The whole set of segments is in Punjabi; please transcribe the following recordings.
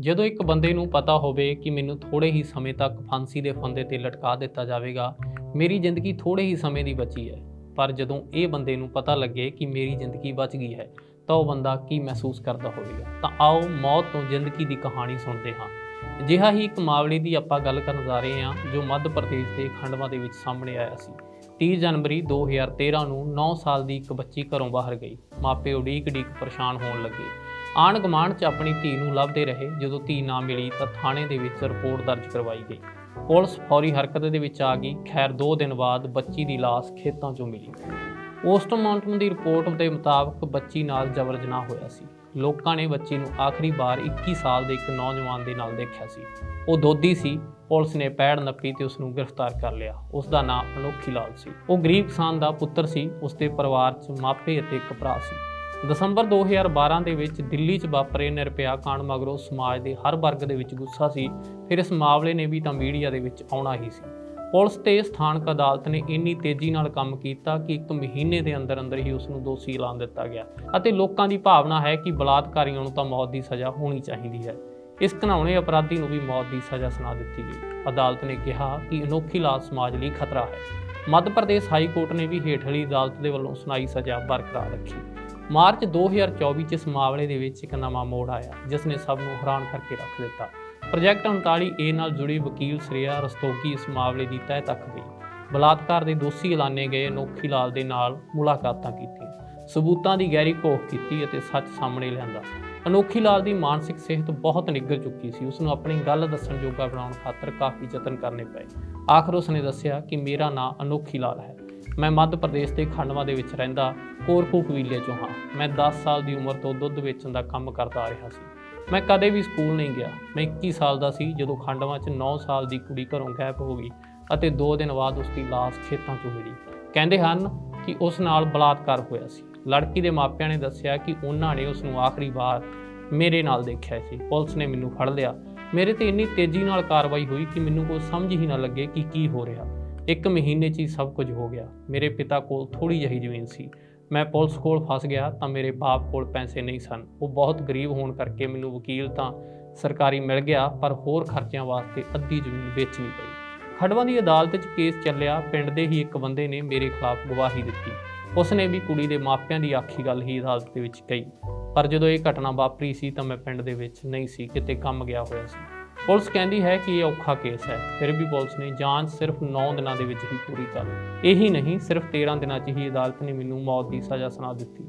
ਜਦੋਂ ਇੱਕ ਬੰਦੇ ਨੂੰ ਪਤਾ ਹੋਵੇ ਕਿ ਮੈਨੂੰ ਥੋੜੇ ਹੀ ਸਮੇਂ ਤੱਕ ਫਾਂਸੀ ਦੇ ਫੰਦੇ ਤੇ ਲਟਕਾ ਦਿੱਤਾ ਜਾਵੇਗਾ, ਮੇਰੀ ਜ਼ਿੰਦਗੀ ਥੋੜੇ ਹੀ ਸਮੇਂ ਦੀ ਬਚੀ ਹੈ। ਪਰ ਜਦੋਂ ਇਹ ਬੰਦੇ ਨੂੰ ਪਤਾ ਲੱਗੇ ਕਿ ਮੇਰੀ ਜ਼ਿੰਦਗੀ ਬਚ ਗਈ ਹੈ, ਤਾਂ ਉਹ ਬੰਦਾ ਕੀ ਮਹਿਸੂਸ ਕਰਦਾ ਹੋਵੇਗਾ? ਤਾਂ ਆਓ ਮੌਤ ਤੋਂ ਜ਼ਿੰਦਗੀ ਦੀ ਕਹਾਣੀ ਸੁਣਦੇ ਹਾਂ। ਅਜਿਹਾ ਹੀ ਇੱਕ ਮਾਮਲੇ ਦੀ ਆਪਾਂ ਗੱਲ ਕਰਨ ਜਾ ਰਹੇ ਹਾਂ, ਜੋ ਮੱਧ ਪ੍ਰਦੇਸ਼ ਦੇ ਖੰਡਵਾ ਦੇ ਵਿੱਚ ਸਾਹਮਣੇ ਆਇਆ ਸੀ। 30 ਜਨਵਰੀ 2013 ਨੂੰ 9 ਸਾਲ ਦੀ ਇੱਕ ਬੱਚੀ ਘਰੋਂ ਬਾਹਰ ਗਈ। ਮਾਪੇ ਉਡੀਕ ਉਡੀਕ ਪਰੇਸ਼ਾਨ ਹੋਣ ਲੱਗੇ। ਆਣ ਗੁਆਂਢ 'ਚ ਆਪਣੀ ਧੀ ਨੂੰ ਲੱਭਦੇ ਰਹੇ। ਜਦੋਂ ਧੀ ਨਾ ਮਿਲੀ ਤਾਂ ਥਾਣੇ ਦੇ ਵਿੱਚ ਰਿਪੋਰਟ ਦਰਜ ਕਰਵਾਈ ਗਈ। ਪੁਲਿਸ ਫੌਰੀ ਹਰਕਤ ਦੇ ਵਿੱਚ ਆ ਗਈ। ਖੈਰ 2 ਦਿਨ ਬਾਅਦ ਬੱਚੀ ਦੀ ਲਾਸ਼ ਖੇਤਾਂ 'ਚੋਂ ਮਿਲੀ। ਪੋਸਟਮਾਰਟਮ ਦੀ ਰਿਪੋਰਟ ਦੇ ਮੁਤਾਬਕ ਬੱਚੀ ਨਾਲ ਜਬਰ ਜਨਾਹ ਹੋਇਆ ਸੀ। ਲੋਕਾਂ ਨੇ ਬੱਚੀ ਨੂੰ ਆਖਰੀ ਵਾਰ 21 ਸਾਲ ਦੇ ਇੱਕ ਨੌਜਵਾਨ ਦੇ ਨਾਲ ਦੇਖਿਆ ਸੀ। ਉਹ ਦੋਦੀ ਸੀ। ਪੁਲਿਸ ਨੇ ਪੈੜ ਨੱਪੀ ਤੇ ਉਸ ਨੂੰ ਗ੍ਰਿਫਤਾਰ ਕਰ ਲਿਆ। ਉਸ ਦਾ ਨਾਮ ਅਨੋਖੀ ਲਾਲ ਸੀ। ਉਹ ਗਰੀਬ ਕਿਸਾਨ ਦਾ ਪੁੱਤਰ ਸੀ। ਉਸ ਦੇ ਪਰਿਵਾਰ 'ਚ ਮਾਪੇ ਅਤੇ ਇੱਕ ਭਰਾ ਸੀ। ਦਸੰਬਰ 2012 ਦੇ ਵਿੱਚ ਦਿੱਲੀ 'ਚ ਵਾਪਰੇ ਨਿਰਭਇਆ ਕਾਂਡ ਮਗਰੋਂ ਸਮਾਜ ਦੇ ਹਰ ਵਰਗ ਦੇ ਵਿੱਚ ਗੁੱਸਾ ਸੀ, ਫਿਰ ਇਸ ਮਾਮਲੇ ਨੇ ਵੀ ਤਾਂ ਮੀਡੀਆ ਦੇ ਵਿੱਚ ਆਉਣਾ ਹੀ ਸੀ। ਪੁਲਿਸ ਤੇ ਸਥਾਨਕ ਅਦਾਲਤ ਨੇ ਇੰਨੀ ਤੇਜ਼ੀ ਨਾਲ ਕੰਮ ਕੀਤਾ ਕਿ ਇੱਕ ਮਹੀਨੇ ਦੇ ਅੰਦਰ ਅੰਦਰ ਹੀ ਉਸ ਨੂੰ ਦੋਸ਼ੀ ਐਲਾਨ ਦਿੱਤਾ ਗਿਆ ਅਤੇ ਲੋਕਾਂ ਦੀ ਭਾਵਨਾ ਹੈ ਕਿ ਬਲਾਤਕਾਰੀਆਂ ਨੂੰ ਤਾਂ ਮੌਤ ਦੀ ਸਜ਼ਾ ਹੋਣੀ ਚਾਹੀਦੀ ਹੈ। ਇਸ ਘਿਨਾਉਣੇ ਅਪਰਾਧੀ ਨੂੰ ਵੀ ਮੌਤ ਦੀ ਸਜ਼ਾ ਸੁਣਾ ਦਿੱਤੀ ਗਈ। ਅਦਾਲਤ ਨੇ ਕਿਹਾ ਕਿ ਅਨੋਖੀ ਲਾਸ਼ ਸਮਾਜ ਲਈ ਖਤਰਾ ਹੈ। ਮੱਧ ਪ੍ਰਦੇਸ਼ ਹਾਈ ਕੋਰਟ ਨੇ ਵੀ ਹੇਠਲੀ ਅਦਾਲਤ ਦੇ ਵੱਲੋਂ ਸੁਣਾਈ ਸਜ਼ਾ ਬਰਕਰਾਰ ਰੱਖੀ। ਮਾਰਚ 2024 ਚ ਇਸ ਮਾਮਲੇ ਦੇ ਵਿੱਚ ਇੱਕ ਨਵਾਂ ਮੋੜ ਆਇਆ, ਜਿਸ ਨੇ ਸਭ ਨੂੰ ਹੈਰਾਨ ਕਰਕੇ ਰੱਖ ਦਿੱਤਾ। ਪ੍ਰੋਜੈਕਟ 39 ਏ ਨਾਲ ਜੁੜੀ ਵਕੀਲ ਸ੍ਰੇਆ ਰਸਤੋਗੀ ਇਸ ਮਾਮਲੇ ਦੀ ਤਹਿ ਤੱਕ ਗਈ। ਬਲਾਤਕਾਰ ਦੇ ਦੋਸ਼ੀ ਐਲਾਨੇ ਗਏ ਅਨੋਖੀ ਲਾਲ ਦੇ ਨਾਲ ਮੁਲਾਕਾਤਾਂ ਕੀਤੀਆਂ। ਸਬੂਤਾਂ ਦੀ ਗਹਿਰੀ ਘੋਖ ਕੀਤੀ ਅਤੇ ਸੱਚ ਸਾਹਮਣੇ ਲਿਆਂਦਾ। ਅਨੋਖੀ ਲਾਲ ਦੀ ਮਾਨਸਿਕ ਸਿਹਤ ਬਹੁਤ ਨਿੱਘਰ ਚੁੱਕੀ ਸੀ। ਉਸ ਨੂੰ ਆਪਣੀ ਗੱਲ ਦੱਸਣ ਜੋਗਾ ਬਣਾਉਣ ਖਾਤਰ ਕਾਫੀ ਯਤਨ ਕਰਨੇ ਪਏ। ਆਖਰ ਉਸ ਨੇ ਦੱਸਿਆ ਕਿ ਮੇਰਾ ਨਾਂ ਅਨੋਖੀ ਲਾਲ ਹੈ। ਮੈਂ ਮੱਧ ਪ੍ਰਦੇਸ਼ ਦੇ ਖੰਡਵਾ ਦੇ ਵਿੱਚ ਰਹਿੰਦਾ ਕੋਰਪੂ ਕਬੀਲੇ ਚੋਂ ਹਾਂ। ਮੈਂ 10 ਸਾਲ ਦੀ ਉਮਰ ਤੋਂ ਦੁੱਧ ਵੇਚਣ ਦਾ ਕੰਮ ਕਰਦਾ ਆ ਰਿਹਾ ਸੀ। ਮੈਂ ਕਦੇ ਵੀ ਸਕੂਲ ਨਹੀਂ ਗਿਆ। ਮੈਂ 21 ਸਾਲ ਦਾ ਸੀ ਜਦੋਂ ਖੰਡਵਾ 'ਚ 9 ਸਾਲ ਦੀ ਕੁੜੀ ਘਰੋਂ ਗਾਇਬ ਹੋ ਗਈ ਅਤੇ 2 ਦਿਨ ਬਾਅਦ ਉਸ ਦੀ ਲਾਸ਼ ਖੇਤਾਂ 'ਚੋਂ ਮਿਲੀ। ਕਹਿੰਦੇ ਹਨ ਕਿ ਉਸ ਨਾਲ ਬਲਾਤਕਾਰ ਹੋਇਆ ਸੀ। ਲੜਕੀ ਦੇ ਮਾਪਿਆਂ ਨੇ ਦੱਸਿਆ ਕਿ ਉਹਨਾਂ ਨੇ ਉਸ ਨੂੰ ਆਖਰੀ ਵਾਰ ਮੇਰੇ ਨਾਲ ਦੇਖਿਆ ਸੀ। ਪੁਲਿਸ ਨੇ ਮੈਨੂੰ ਫੜ ਲਿਆ। ਮੇਰੇ ਤੇ ਇੰਨੀ ਤੇਜ਼ੀ ਨਾਲ ਕਾਰਵਾਈ ਹੋਈ ਕਿ ਮੈਨੂੰ ਕੋਈ ਸਮਝ ਹੀ ਨਾ ਲੱਗੇ ਕਿ ਕੀ ਹੋ ਰਿਹਾ। ਇੱਕ ਮਹੀਨੇ 'ਚ ਹੀ ਸਭ ਕੁਝ ਹੋ ਗਿਆ। ਮੇਰੇ ਪਿਤਾ ਕੋਲ ਥੋੜੀ ਜਿਹੀ ਜ਼ਮੀਨ ਸੀ। ਮੈਂ ਪੁਲਿਸ ਕੋਲ ਫਸ ਗਿਆ ਤਾਂ ਮੇਰੇ ਬਾਪ ਕੋਲ ਪੈਸੇ ਨਹੀਂ ਸਨ। ਉਹ ਬਹੁਤ ਗਰੀਬ ਹੋਣ ਕਰਕੇ ਮੈਨੂੰ ਵਕੀਲ ਤਾਂ ਸਰਕਾਰੀ ਮਿਲ ਗਿਆ, ਪਰ ਹੋਰ ਖਰਚਿਆਂ ਵਾਸਤੇ ਅੱਧੀ ਜ਼ਮੀਨ ਵੇਚਣੀ ਪਈ। ਖੜਵਾਂ ਦੀ ਅਦਾਲਤ 'ਚ ਕੇਸ ਚੱਲਿਆ। ਪਿੰਡ ਦੇ ਹੀ ਇੱਕ ਬੰਦੇ ਨੇ ਮੇਰੇ ਖਿਲਾਫ ਗਵਾਹੀ ਦਿੱਤੀ। ਉਸਨੇ ਵੀ ਕੁੜੀ ਦੇ ਮਾਪਿਆਂ ਦੀ ਆਖੀ ਗੱਲ ਹੀ ਅਦਾਲਤ ਦੇ ਵਿੱਚ ਕਹੀ। ਪਰ ਜਦੋਂ ਇਹ ਘਟਨਾ ਵਾਪਰੀ ਸੀ ਤਾਂ ਮੈਂ ਪਿੰਡ ਦੇ ਵਿੱਚ ਨਹੀਂ ਸੀ। ਕਿਤੇ ਕੰਮ ਗਿਆ ਹੋਇਆ ਸੀ। ਪੁਲਿਸ ਕਹਿੰਦੀ ਹੈ ਕਿ ਇਹ ਔਖਾ ਕੇਸ ਹੈ, ਫਿਰ ਵੀ ਪੁਲਿਸ ਨੇ ਜਾਂਚ ਸਿਰਫ 9 ਦਿਨਾਂ ਦੇ ਵਿੱਚ ਹੀ ਪੂਰੀ ਕਰ ਲਈ। ਇਹੀ ਨਹੀਂ, ਸਿਰਫ 13 ਦਿਨਾਂ 'ਚ ਹੀ ਅਦਾਲਤ ਨੇ ਮੈਨੂੰ ਮੌਤ ਦੀ ਸਜ਼ਾ ਸੁਣਾ ਦਿੱਤੀ।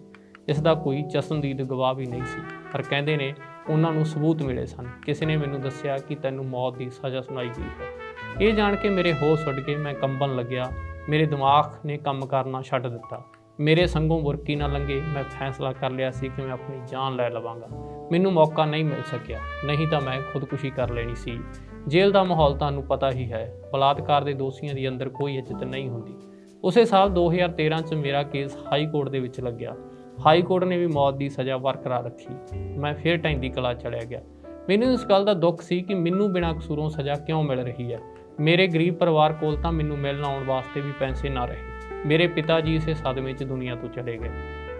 ਇਸ ਦਾ ਕੋਈ ਚਸ਼ਮਦੀਦ ਗਵਾਹ ਵੀ ਨਹੀਂ ਸੀ, ਪਰ ਕਹਿੰਦੇ ਨੇ ਉਹਨਾਂ ਨੂੰ ਸਬੂਤ ਮਿਲੇ ਸਨ। ਕਿਸੇ ਨੇ ਮੈਨੂੰ ਦੱਸਿਆ ਕਿ ਤੈਨੂੰ ਮੌਤ ਦੀ ਸਜ਼ਾ ਸੁਣਾਈ ਗਈ ਹੈ। ਇਹ ਜਾਣ ਕੇ ਮੇਰੇ ਹੋਸ਼ ਉੱਡ ਕੇ ਮੈਂ ਕੰਬਣ ਲੱਗਿਆ। ਮੇਰੇ ਦਿਮਾਗ ਨੇ ਕੰਮ ਕਰਨਾ ਛੱਡ ਦਿੱਤਾ। ਮੇਰੇ ਸੰਗੋਂ ਬੁਰਕੀ ਨਾ ਲੰਗੇ ਮੈਂ ਫੈਸਲਾ ਕਰ ਲਿਆ ਸੀ ਕਿ ਮੈਂ ਆਪਣੀ ਜਾਨ ਲੈ ਲਵਾਂਗਾ। ਮੈਨੂੰ ਮੌਕਾ ਨਹੀਂ ਮਿਲ ਸਕਿਆ, ਨਹੀਂ ਤਾਂ ਮੈਂ ਖੁਦਕੁਸ਼ੀ ਕਰ ਲੈਣੀ ਸੀ। ਜੇਲ੍ਹ ਦਾ ਮਾਹੌਲ ਤੁਹਾਨੂੰ ਪਤਾ ਹੀ ਹੈ, ਬਲਾਤਕਾਰ ਦੇ ਦੋਸ਼ੀਆਂ ਦੀ ਅੰਦਰ ਕੋਈ ਇੱਜ਼ਤ ਨਹੀਂ ਹੁੰਦੀ। ਉਸੇ ਸਾਲ 2013 ਚ ਮੇਰਾ ਕੇਸ ਹਾਈ ਕੋਰਟ ਦੇ ਵਿੱਚ ਲੱਗਿਆ। ਹਾਈ ਕੋਰਟ ਨੇ ਵੀ ਮੌਤ ਦੀ ਸਜ਼ਾ ਬਰਕਰਾਰ ਰੱਖੀ। ਮੈਂ ਫਿਰ ਟੈਂਦੀ ਕਲਾ ਚਲਿਆ ਗਿਆ। ਮੈਨੂੰ ਇਸ ਗੱਲ ਦਾ ਦੁੱਖ ਸੀ ਕਿ ਮੈਨੂੰ ਬਿਨਾਂ ਕਸੂਰੋਂ ਸਜ਼ਾ ਕਿਉਂ ਮਿਲ ਰਹੀ ਹੈ? ਮੇਰੇ ਗਰੀਬ ਪਰਿਵਾਰ ਕੋਲ ਤਾਂ ਮੈਨੂੰ ਮਿਲਣ ਆਉਣ ਵਾਸਤੇ ਵੀ ਪੈਸੇ ਨਾ ਰਹੇ। ਮੇਰੇ ਪਿਤਾ ਜੀ ਇਸੇ ਸਦਮੇ 'ਚ ਦੁਨੀਆ ਤੋਂ ਚਲੇ ਗਏ।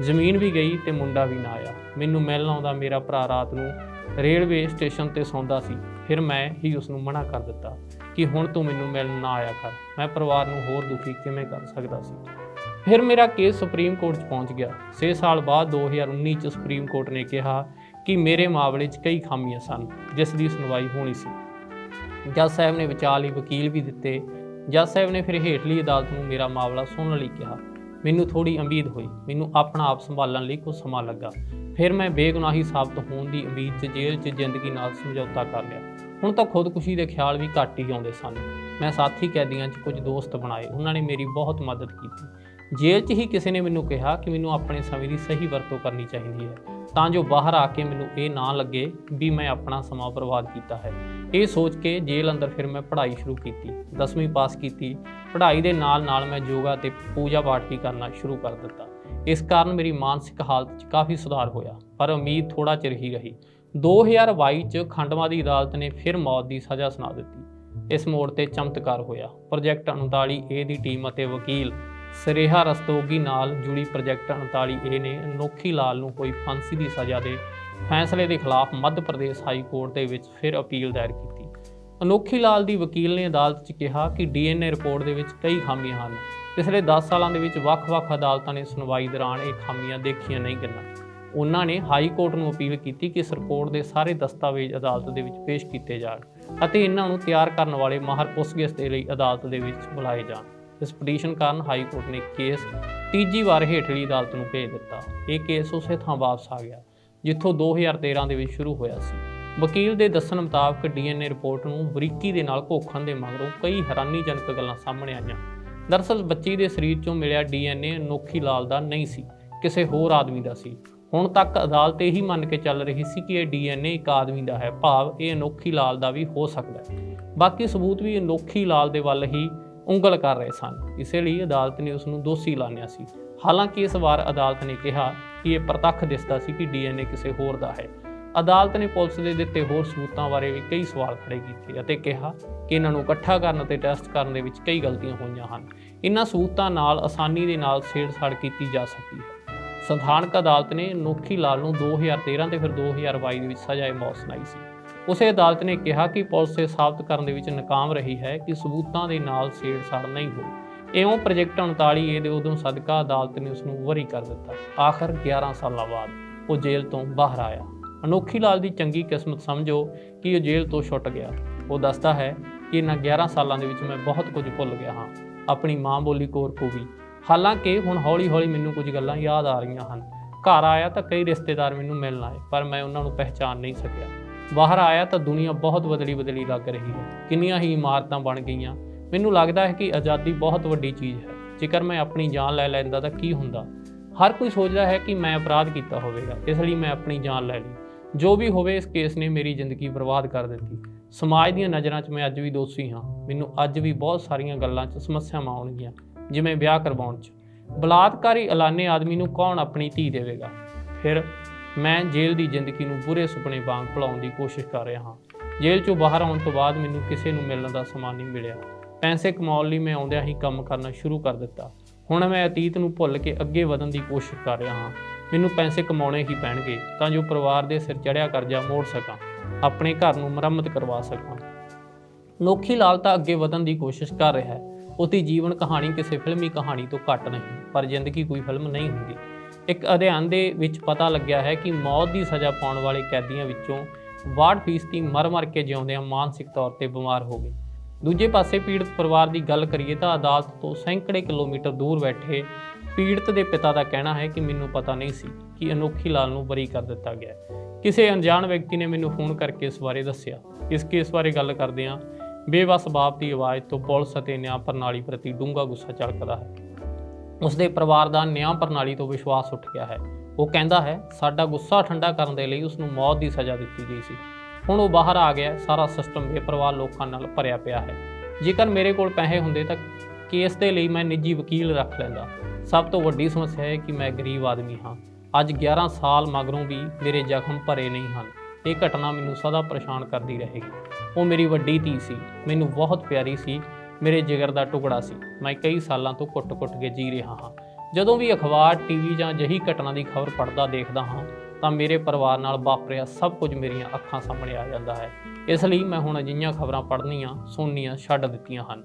ਜ਼ਮੀਨ ਵੀ ਗਈ ਤੇ ਮੁੰਡਾ ਵੀ ਨਾ ਆਇਆ। ਮੈਨੂੰ ਮਿਲਣ ਆਉਂਦਾ ਮੇਰਾ ਭਰਾ ਰਾਤ ਨੂੰ ਰੇਲਵੇ ਸਟੇਸ਼ਨ ਤੇ ਸੌਂਦਾ ਸੀ। ਫਿਰ ਮੈਂ ਹੀ ਉਸ ਨੂੰ ਮਨਾ ਕਰ ਦਿੱਤਾ ਕਿ ਹੁਣ ਤੂੰ ਮੈਨੂੰ ਮਿਲਣ ਨਾ ਆਇਆ ਕਰ। ਮੈਂ ਪਰਿਵਾਰ ਨੂੰ ਹੋਰ ਦੁਖੀ ਕਿਵੇਂ ਕਰ ਸਕਦਾ ਸੀ? ਫਿਰ ਮੇਰਾ ਕੇਸ ਸੁਪਰੀਮ ਕੋਰਟ 'ਚ ਪਹੁੰਚ ਗਿਆ। 6 ਸਾਲ ਬਾਅਦ 2019 'ਚ ਸੁਪਰੀਮ ਕੋਰਟ ਨੇ ਕਿਹਾ ਕਿ ਮੇਰੇ ਮਾਮਲੇ 'ਚ ਕਈ ਖਾਮੀਆਂ ਸਨ, ਜਿਸ ਦੀ ਸੁਣਵਾਈ ਹੋਣੀ ਸੀ। ਜੱਜ ਸਾਹਿਬ ਨੇ ਵਿਚਾਰ ਲਈ ਵਕੀਲ ਵੀ ਦਿੱਤੇ। ਜੱਜ ਸਾਹਿਬ ਨੇ ਫਿਰ ਹੇਠਲੀ ਅਦਾਲਤ ਨੂੰ ਮੇਰਾ ਮਾਮਲਾ ਸੁਣਨ ਲਈ ਕਿਹਾ। ਮੈਨੂੰ ਥੋੜੀ ਉਮੀਦ ਹੋਈ, ਮੈਨੂੰ ਆਪਣਾ ਆਪ ਸੰਭਾਲਣ ਲਈ ਕੁਝ ਸਮਾਂ ਲੱਗਾ। ਫਿਰ ਮੈਂ ਬੇਗੁਨਾਹੀ ਸਾਬਤ ਹੋਣ ਦੀ ਉਮੀਦ 'ਚ ਜੇਲ੍ਹ 'ਚ ਜ਼ਿੰਦਗੀ ਨਾਲ ਸਮਝੌਤਾ ਕਰ ਲਿਆ। ਹੁਣ ਤਾਂ ਖੁਦਕੁਸ਼ੀ ਦੇ ਖਿਆਲ ਵੀ ਘੱਟ ਹੀ ਆਉਂਦੇ ਸਨ। ਮੈਂ ਸਾਥੀ ਕੈਦੀਆਂ 'ਚ ਕੁਝ ਦੋਸਤ ਬਣਾਏ, ਉਹਨਾਂ ਨੇ ਮੇਰੀ ਬਹੁਤ ਮਦਦ ਕੀਤੀ। ਜੇਲ੍ਹ 'ਚ ਹੀ ਕਿਸੇ ਨੇ ਮੈਨੂੰ ਕਿਹਾ ਕਿ ਮੈਨੂੰ ਆਪਣੇ ਸਮੇਂ ਦੀ ਸਹੀ ਵਰਤੋਂ ਕਰਨੀ ਚਾਹੀਦੀ ਹੈ। ਤਾਂ ਜੋ ਬਾਹਰ ਆ ਕੇ ਮੈਨੂੰ ਇਹ ਨਾ ਲੱਗੇ ਵੀ ਮੈਂ ਆਪਣਾ ਸਮਾਂ ਬਰਬਾਦ ਕੀਤਾ ਹੈ। ਇਹ ਸੋਚ ਕੇ ਜੇਲ੍ਹ ਅੰਦਰ ਫਿਰ ਮੈਂ ਪੜ੍ਹਾਈ ਸ਼ੁਰੂ ਕੀਤੀ 10ਵੀਂ ਪਾਸ ਕੀਤੀ। ਪੜ੍ਹਾਈ ਦੇ ਨਾਲ ਨਾਲ ਮੈਂ ਯੋਗਾ ਤੇ ਪੂਜਾ ਪਾਠ ਵੀ ਕਰਨਾ ਸ਼ੁਰੂ ਕਰ ਦਿੱਤਾ। ਇਸ ਕਾਰਨ ਮੇਰੀ ਮਾਨਸਿਕ ਹਾਲਤ 'ਚ ਕਾਫੀ ਸੁਧਾਰ ਹੋਇਆ, ਪਰ ਉਮੀਦ ਥੋੜਾ ਚਿਰ ਹੀ ਰਹੀ। 2022 'ਚ ਖੰਡਵਾ ਦੀ ਅਦਾਲਤ ਨੇ ਫਿਰ ਮੌਤ ਦੀ ਸਜ਼ਾ ਸੁਣਾ ਦਿੱਤੀ। ਇਸ ਮੋੜ ਤੇ ਚਮਤਕਾਰ ਹੋਇਆ। ਪ੍ਰੋਜੈਕਟ 39 ਏ ਦੀ ਟੀਮ ਅਤੇ ਵਕੀਲ ਸਰੇਹਾ ਰਸਤੋਗੀ ਨਾਲ ਜੁੜੀ ਪ੍ਰੋਜੈਕਟ 39 ਏ ਨੇ ਅਨੋਖੀ ਲਾਲ ਨੂੰ ਕੋਈ ਫਾਂਸੀ ਦੀ ਸਜ਼ਾ ਦੇ ਫੈਸਲੇ ਦੇ ਖਿਲਾਫ ਮੱਧ ਪ੍ਰਦੇਸ਼ ਹਾਈ ਕੋਰਟ ਦੇ ਵਿੱਚ ਫਿਰ ਅਪੀਲ ਦਾਇਰ ਕੀਤੀ। ਅਨੋਖੀ ਲਾਲ ਦੀ ਵਕੀਲ ਨੇ ਅਦਾਲਤ 'ਚ ਕਿਹਾ ਕਿ ਡੀਐਨਏ ਰਿਪੋਰਟ ਦੇ ਵਿੱਚ ਕਈ ਖਾਮੀਆਂ ਹਨ। ਪਿਛਲੇ 10 ਸਾਲਾਂ ਦੇ ਵਿੱਚ ਵੱਖ-ਵੱਖ ਅਦਾਲਤਾਂ ਨੇ ਸੁਣਵਾਈ ਦੌਰਾਨ ਇਹ ਖਾਮੀਆਂ ਦੇਖੀਆਂ ਨਹੀਂ ਗਈਆਂ। ਉਹਨਾਂ ਨੇ ਹਾਈ ਕੋਰਟ ਨੂੰ ਅਪੀਲ ਕੀਤੀ ਕਿ ਇਸ ਰਿਪੋਰਟ ਦੇ ਸਾਰੇ ਦਸਤਾਵੇਜ਼ ਅਦਾਲਤ ਦੇ ਵਿੱਚ ਪੇਸ਼ ਕੀਤੇ ਜਾਣ ਅਤੇ ਇਹਨਾਂ ਨੂੰ ਤਿਆਰ ਕਰਨ ਵਾਲੇ ਮਾਹਰ ਪੁੱਛਗਿੱਛ ਦੇ ਲਈ ਅਦਾਲਤ ਦੇ ਵਿੱਚ ਬੁਲਾਏ ਜਾਣ। ਇਸ ਪਟੀਸ਼ਨ ਕਾਰਨ ਹਾਈ ਕੋਰਟ ਨੇ ਕੇਸ ਤੀਜੀ ਵਾਰ ਹੇਠਲੀ ਅਦਾਲਤ ਨੂੰ ਭੇਜ ਦਿੱਤਾ। ਇਹ ਕੇਸ ਉਸੇ ਥਾਂ ਵਾਪਸ ਆ ਗਿਆ ਜਿੱਥੋਂ 2013 ਦੇ ਵਿੱਚ ਸ਼ੁਰੂ ਹੋਇਆ ਸੀ। ਵਕੀਲ ਦੇ ਦੱਸਣ ਮੁਤਾਬਕ ਡੀਐਨਏ ਰਿਪੋਰਟ ਨੂੰ ਬਰੀਕੀ ਦੇ ਨਾਲ ਘੋਖਣ ਦੇ ਮਗਰੋਂ ਕਈ ਹੈਰਾਨੀਜਨਕ ਗੱਲਾਂ ਸਾਹਮਣੇ ਆਈਆਂ। ਦਰਅਸਲ ਬੱਚੀ ਦੇ ਸਰੀਰ 'ਚੋਂ ਮਿਲਿਆ ਡੀਐਨਏ ਅਨੋਖੀ ਲਾਲ ਦਾ ਨਹੀਂ ਸੀ, ਕਿਸੇ ਹੋਰ ਆਦਮੀ ਦਾ ਸੀ। ਹੁਣ ਤੱਕ ਅਦਾਲਤ ਇਹੀ ਮੰਨ ਕੇ ਚੱਲ ਰਹੀ ਸੀ ਕਿ ਇਹ ਡੀਐਨਏ ਇੱਕ ਆਦਮੀ ਦਾ ਹੈ, ਭਾਵ ਇਹ ਅਨੋਖੀ ਲਾਲ ਦਾ ਵੀ ਹੋ ਸਕਦਾ ਹੈ। ਬਾਕੀ ਸਬੂਤ ਵੀ ਅਨੋਖੀ ਲਾਲ ਦੇ ਵੱਲ ਹੀ ਉਂਗਲ ਕਰ ਰਹੇ ਸਨ। ਇਸੇ ਲਈ ਅਦਾਲਤ ਨੇ ਉਸ ਨੂੰ ਦੋਸ਼ੀ ਐਲਾਨਿਆ ਸੀ। ਹਾਲਾਂਕਿ ਇਸ ਵਾਰ ਅਦਾਲਤ ਨੇ ਕਿਹਾ ਕਿ ਇਹ ਪ੍ਰਤੱਖ ਦਿਸਦਾ ਸੀ ਕਿ ਡੀਐਨਏ ਕਿਸੇ ਹੋਰ ਦਾ ਹੈ। ਅਦਾਲਤ ਨੇ ਪੁਲਿਸ ਦੇ ਦਿੱਤੇ ਹੋਰ ਸਬੂਤਾਂ ਬਾਰੇ ਵੀ ਕਈ ਸਵਾਲ ਖੜੇ ਕੀਤੇ ਅਤੇ ਕਿਹਾ ਕਿ ਇਹਨਾਂ ਨੂੰ ਇਕੱਠਾ ਕਰਨ ਅਤੇ ਟੈਸਟ ਕਰਨ ਦੇ ਵਿੱਚ ਕਈ ਗਲਤੀਆਂ ਹੋਈਆਂ ਹਨ। ਇਹਨਾਂ ਸਬੂਤਾਂ ਨਾਲ ਆਸਾਨੀ ਦੇ ਨਾਲ ਛੇੜਛਾੜ ਕੀਤੀ ਜਾ ਸਕਦੀ ਹੈ। ਸੰਵਿਧਾਨਕ ਅਦਾਲਤ ਨੇ ਅਨੋਖੀ ਲਾਲ ਨੂੰ 2013 ਤੇ ਫਿਰ 2022 ਦੇ ਵਿੱਚ ਸਜ਼ਾਏ ਮੌਤ ਸੁਣਾਈ ਸੀ। ਉਸੇ ਅਦਾਲਤ ਨੇ ਕਿਹਾ ਕਿ ਪੁਲਿਸ ਇਹ ਸਾਬਤ ਕਰਨ ਦੇ ਵਿੱਚ ਨਾਕਾਮ ਰਹੀ ਹੈ ਕਿ ਸਬੂਤਾਂ ਦੇ ਨਾਲ ਛੇੜਛਾੜ ਨਹੀਂ ਹੋਈ। ਇਉਂ ਪ੍ਰੋਜੈਕਟ 39 ਏ ਦੇ ਉਦੋਂ ਸਦਕਾ ਅਦਾਲਤ ਨੇ ਉਸ ਨੂੰ ਵਰੀ ਕਰ ਦਿੱਤਾ। ਆਖਰ 11 ਸਾਲਾਂ ਬਾਅਦ ਉਹ ਜੇਲ੍ਹ ਤੋਂ ਬਾਹਰ ਆਇਆ। ਅਨੋਖੀ ਲਾਲ ਦੀ ਚੰਗੀ ਕਿਸਮਤ ਸਮਝੋ ਕਿ ਉਹ ਜੇਲ੍ਹ ਤੋਂ ਛੁੱਟ ਗਿਆ। ਉਹ ਦੱਸਦਾ ਹੈ ਕਿ ਇਹਨਾਂ 11 ਸਾਲਾਂ ਦੇ ਵਿੱਚ ਮੈਂ ਬਹੁਤ ਕੁਝ ਭੁੱਲ ਗਿਆ ਹਾਂ। ਆਪਣੀ ਮਾਂ ਬੋਲੀ ਕੋਰ ਕੋ ਵੀ ਹਾਲਾਂਕਿ ਹੁਣ ਹੌਲੀ-ਹੌਲੀ ਮੈਨੂੰ ਕੁਝ ਗੱਲਾਂ ਯਾਦ ਆ ਰਹੀਆਂ ਹਨ। ਘਰ ਆਇਆ ਤਾਂ ਕਈ ਰਿਸ਼ਤੇਦਾਰ ਮੈਨੂੰ ਮਿਲਣ ਆਏ, ਪਰ ਮੈਂ ਉਹਨਾਂ ਨੂੰ ਪਹਿਚਾਨ ਨਹੀਂ ਸਕਿਆ। ਬਾਹਰ ਆਇਆ ਤਾਂ ਦੁਨੀਆ ਬਹੁਤ ਬਦਲੀ ਬਦਲੀ ਲੱਗ ਰਹੀ ਹੈ। ਕਿੰਨੀਆਂ ਹੀ ਇਮਾਰਤਾਂ ਬਣ ਗਈਆਂ ਮੈਨੂੰ ਲੱਗਦਾ ਹੈ ਕਿ ਆਜ਼ਾਦੀ ਬਹੁਤ ਵੱਡੀ ਚੀਜ਼ ਹੈ। ਜੇਕਰ ਮੈਂ ਆਪਣੀ ਜਾਨ ਲੈ ਲੈਂਦਾ ਤਾਂ ਕੀ ਹੁੰਦਾ? ਹਰ ਕੋਈ ਸੋਚਦਾ ਹੈ ਕਿ ਮੈਂ ਅਪਰਾਧ ਕੀਤਾ ਹੋਵੇਗਾ, ਇਸ ਲਈ ਮੈਂ ਆਪਣੀ ਜਾਨ ਲੈ ਲਈ। ਜੋ ਵੀ ਹੋਵੇ, ਇਸ ਕੇਸ ਨੇ ਮੇਰੀ ਜ਼ਿੰਦਗੀ ਬਰਬਾਦ ਕਰ ਦਿੱਤੀ। ਸਮਾਜ ਦੀਆਂ ਨਜ਼ਰਾਂ 'ਚ ਮੈਂ ਅੱਜ ਵੀ ਦੋਸ਼ੀ ਹਾਂ। ਮੈਨੂੰ ਅੱਜ ਵੀ ਬਹੁਤ ਸਾਰੀਆਂ ਗੱਲਾਂ 'ਚ ਸਮੱਸਿਆਵਾਂ ਆਉਣਗੀਆਂ, ਜਿਵੇਂ ਵਿਆਹ ਕਰਵਾਉਣ 'ਚ। ਬਲਾਤਕਾਰੀ ਐਲਾਨੇ ਆਦਮੀ ਨੂੰ ਕੌਣ ਆਪਣੀ ਧੀ ਦੇਵੇਗਾ? ਫਿਰ ਮੈਂ ਜੇਲ੍ਹ ਦੀ ਜ਼ਿੰਦਗੀ ਨੂੰ ਬੁਰੇ ਸੁਪਨੇ ਵਾਂਗ ਭੁਲਾਉਣ ਦੀ ਕੋਸ਼ਿਸ਼ ਕਰ ਰਿਹਾ ਹਾਂ। ਜੇਲ੍ਹ 'ਚੋਂ ਬਾਹਰ ਆਉਣ ਤੋਂ ਬਾਅਦ ਮੈਨੂੰ ਕਿਸੇ ਨੂੰ ਮਿਲਣ ਦਾ ਸਮਾਂ ਨਹੀਂ ਮਿਲਿਆ। ਪੈਸੇ ਕਮਾਉਣ ਲਈ ਮੈਂ ਆਉਂਦਿਆਂ ਹੀ ਕੰਮ ਕਰਨਾ ਸ਼ੁਰੂ ਕਰ ਦਿੱਤਾ। ਹੁਣ ਮੈਂ ਅਤੀਤ ਨੂੰ ਭੁੱਲ ਕੇ ਅੱਗੇ ਵਧਣ ਦੀ ਕੋਸ਼ਿਸ਼ ਕਰ ਰਿਹਾ ਹਾਂ। ਮੈਨੂੰ ਪੈਸੇ ਕਮਾਉਣੇ ਹੀ ਪੈਣਗੇ, ਤਾਂ ਜੋ ਪਰਿਵਾਰ ਦੇ ਸਿਰ ਚੜਿਆ ਕਰਜ਼ਾ ਮੋੜ ਸਕਾਂ, ਆਪਣੇ ਘਰ ਨੂੰ ਮੁਰੰਮਤ ਕਰਵਾ ਸਕਾਂ। ਨੋਖੀ ਲਾਲ ਅੱਗੇ ਵਧਣ ਦੀ ਕੋਸ਼ਿਸ਼ ਕਰ ਰਿਹਾ ਹੈ। ਉਹਦੀ ਜੀਵਨ ਕਹਾਣੀ ਕਿਸੇ ਫਿਲਮੀ ਕਹਾਣੀ ਤੋਂ ਘੱਟ ਨਹੀਂ, ਪਰ ਜ਼ਿੰਦਗੀ ਕੋਈ ਫਿਲਮ ਨਹੀਂ ਹੁੰਦੀ। ਇੱਕ ਅਧਿਐਨ ਦੇ ਵਿੱਚ ਪਤਾ ਲੱਗਿਆ ਹੈ ਕਿ ਮੌਤ ਦੀ ਸਜ਼ਾ ਪਾਉਣ ਵਾਲੇ ਕੈਦੀਆਂ ਵਿੱਚੋਂ 62% ਮਰ-ਮਰ ਕੇ ਜਿਉਂਦਿਆਂ ਮਾਨਸਿਕ ਤੌਰ ਤੇ ਬਿਮਾਰ ਹੋ ਗਏ ਦੂਜੇ ਪਾਸੇ ਪੀੜਤ ਪਰਿਵਾਰ ਦੀ ਗੱਲ ਕਰੀਏ ਤਾਂ ਅਦਾਲਤ ਤੋਂ ਸੈਂਕੜੇ ਕਿਲੋਮੀਟਰ ਦੂਰ ਬੈਠੇ ਪੀੜਤ ਦੇ ਪਿਤਾ ਦਾ ਕਹਿਣਾ ਹੈ ਕਿ ਮੈਨੂੰ ਪਤਾ ਨਹੀਂ ਸੀ ਕਿ ਅਨੋਖੀ ਲਾਲ ਨੂੰ ਬਰੀ ਕਰ ਦਿੱਤਾ ਗਿਆ ਕਿਸੇ ਅਣਜਾਣ ਵਿਅਕਤੀ ਨੇ ਮੈਨੂੰ ਫੋਨ ਕਰਕੇ ਇਸ ਬਾਰੇ ਦੱਸਿਆ। ਇਸ ਕੇਸ ਬਾਰੇ ਗੱਲ ਕਰਦੇ ਹਾਂ। ਬੇਵਸ ਬਾਪ ਦੀ ਆਵਾਜ਼ ਤੋਂ ਪੁਲਿਸ ਅਤੇ ਨਿਆਂ ਪ੍ਰਣਾਲੀ ਪ੍ਰਤੀ ਡੂੰਘਾ ਗੁੱਸਾ ਝਲਕਦਾ ਹੈ। ਉਸਦੇ ਪਰਿਵਾਰ ਦਾ ਨਿਆਂ ਪ੍ਰਣਾਲੀ ਤੋਂ ਵਿਸ਼ਵਾਸ ਉੱਠ ਗਿਆ ਹੈ। ਉਹ ਕਹਿੰਦਾ ਹੈ, ਸਾਡਾ ਗੁੱਸਾ ਠੰਡਾ ਕਰਨ ਦੇ ਲਈ ਉਸ ਨੂੰ ਮੌਤ ਦੀ ਸਜ਼ਾ ਦਿੱਤੀ ਗਈ ਸੀ। ਹੁਣ ਉਹ ਬਾਹਰ ਆ ਗਿਆ। ਸਾਰਾ ਸਿਸਟਮ ਬੇਪਰਵਾਹ ਲੋਕਾਂ ਨਾਲ ਭਰਿਆ ਪਿਆ ਹੈ। ਜੇਕਰ ਮੇਰੇ ਕੋਲ ਪੈਸੇ ਹੁੰਦੇ ਤਾਂ ਕੇਸ ਦੇ ਲਈ ਮੈਂ ਨਿੱਜੀ ਵਕੀਲ ਰੱਖ ਲੈਂਦਾ। ਸਭ ਤੋਂ ਵੱਡੀ ਸਮੱਸਿਆ ਹੈ ਕਿ ਮੈਂ ਗਰੀਬ ਆਦਮੀ ਹਾਂ। ਅੱਜ 11 ਸਾਲ ਮਗਰੋਂ ਵੀ ਮੇਰੇ ਜ਼ਖਮ ਭਰੇ ਨਹੀਂ ਹਨ। ਇਹ ਘਟਨਾ ਮੈਨੂੰ ਸਦਾ ਪਰੇਸ਼ਾਨ ਕਰਦੀ ਰਹੇਗੀ। ਉਹ ਮੇਰੀ ਵੱਡੀ ਧੀ ਸੀ। ਮੈਨੂੰ ਬਹੁਤ ਪਿਆਰੀ ਸੀ। ਮੇਰੇ ਜਿਗਰ ਦਾ ਟੁਕੜਾ ਸੀ। ਮੈਂ ਕਈ ਸਾਲਾਂ ਤੋਂ ਕੁੱਟ-ਕੁੱਟ ਕੇ ਜੀ ਰਿਹਾ ਹਾਂ। ਜਦੋਂ ਵੀ ਅਖਬਾਰ ਟੀਵੀ ਜਾਂ ਅਜਿਹੀ ਘਟਨਾ ਦੀ ਖਬਰ ਪੜਦਾ ਦੇਖਦਾ ਹਾਂ ਤਾਂ ਮੇਰੇ ਪਰਿਵਾਰ ਨਾਲ ਵਾਪਰਿਆ, ਸਭ ਕੁਝ ਮੇਰੀਆਂ ਅੱਖਾਂ ਸਾਹਮਣੇ ਆ ਜਾਂਦਾ ਹੈ। ਇਸ ਲਈ ਮੈਂ ਹੁਣ ਅਜਿਹੀਆਂ ਖਬਰਾਂ ਪੜ੍ਹਨੀਆਂ, ਸੁਣਨੀਆਂ ਛੱਡ ਦਿੱਤੀਆਂ ਹਨ।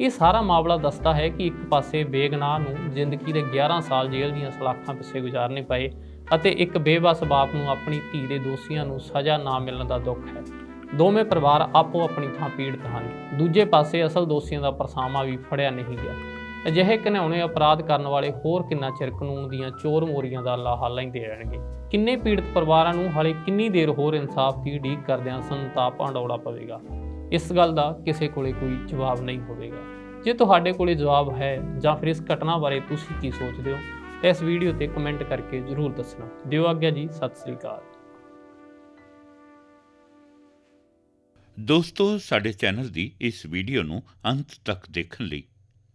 ਇਹ ਸਾਰਾ ਮਾਮਲਾ ਦੱਸਦਾ ਹੈ ਕਿ ਇੱਕ ਪਾਸੇ ਬੇਗਨਾਹ ਨੂੰ ਜ਼ਿੰਦਗੀ ਦੇ 11 ਸਾਲ ਜੇਲ੍ਹ ਦੀਆਂ ਸਲਾਖਾਂ ਪਿੱਛੇ ਗੁਜ਼ਾਰਨੇ ਪਏ ਅਤੇ ਇੱਕ ਬੇਬਸ ਬਾਪ ਨੂੰ ਆਪਣੀ ਧੀ ਦੇ ਦੋਸ਼ੀਆਂ ਨੂੰ ਸਜ਼ਾ ਨਾ ਮਿਲਣ ਦਾ ਦੁੱਖ ਹੈ। ਦੋਵੇਂ ਪਰਿਵਾਰ ਆਪੋ ਆਪਣੀ ਥਾਂ ਪੀੜਤ ਹਨ। ਦੂਜੇ ਪਾਸੇ ਅਸਲ ਦੋਸ਼ੀਆਂ ਦਾ ਪਰਸਾਮਾ ਵੀ ਫੜਿਆ ਨਹੀਂ ਗਿਆ। ਅਜਿਹੇ ਘਿਨਾਉਣੇ ਅਪਰਾਧ ਕਰਨ ਵਾਲੇ ਹੋਰ ਕਿੰਨਾ ਚਿਰ ਕਾਨੂੰਨ ਦੀਆਂ ਚੋਰ ਮੋਰੀਆਂ ਦਾ ਲਾਹਾ ਲੈਂਦੇ ਰਹਿਣਗੇ? ਕਿੰਨੇ ਪੀੜਤ ਪਰਿਵਾਰਾਂ ਨੂੰ ਹਾਲੇ ਕਿੰਨੀ ਦੇਰ ਹੋਰ ਇਨਸਾਫ ਦੀ ਉਡੀਕ ਕਰਦਿਆਂ ਸੰਤਾਪ ਹੰਡਾਉਣਾ ਪਵੇਗਾ? ਇਸ ਗੱਲ ਦਾ ਕਿਸੇ ਕੋਲੇ ਕੋਈ ਜਵਾਬ ਨਹੀਂ ਹੋਵੇਗਾ। ਜੇ ਤੁਹਾਡੇ ਕੋਲੇ ਜਵਾਬ ਹੈ ਜਾਂ ਫਿਰ ਇਸ ਘਟਨਾ ਬਾਰੇ ਤੁਸੀਂ ਕੀ ਸੋਚਦੇ ਹੋ, ਤਾਂ ਇਸ ਵੀਡੀਓ ਤੇ ਕਮੈਂਟ ਕਰਕੇ ਜ਼ਰੂਰ ਦੱਸਣਾ। ਦਿਓ ਆਗਿਆ ਜੀ, ਸਤਿ ਸ੍ਰੀ ਅਕਾਲ। ਦੋਸਤੋ, ਸਾਡੇ ਚੈਨਲ ਦੀ ਇਸ ਵੀਡੀਓ ਨੂੰ ਅੰਤ ਤੱਕ ਦੇਖਣ ਲਈ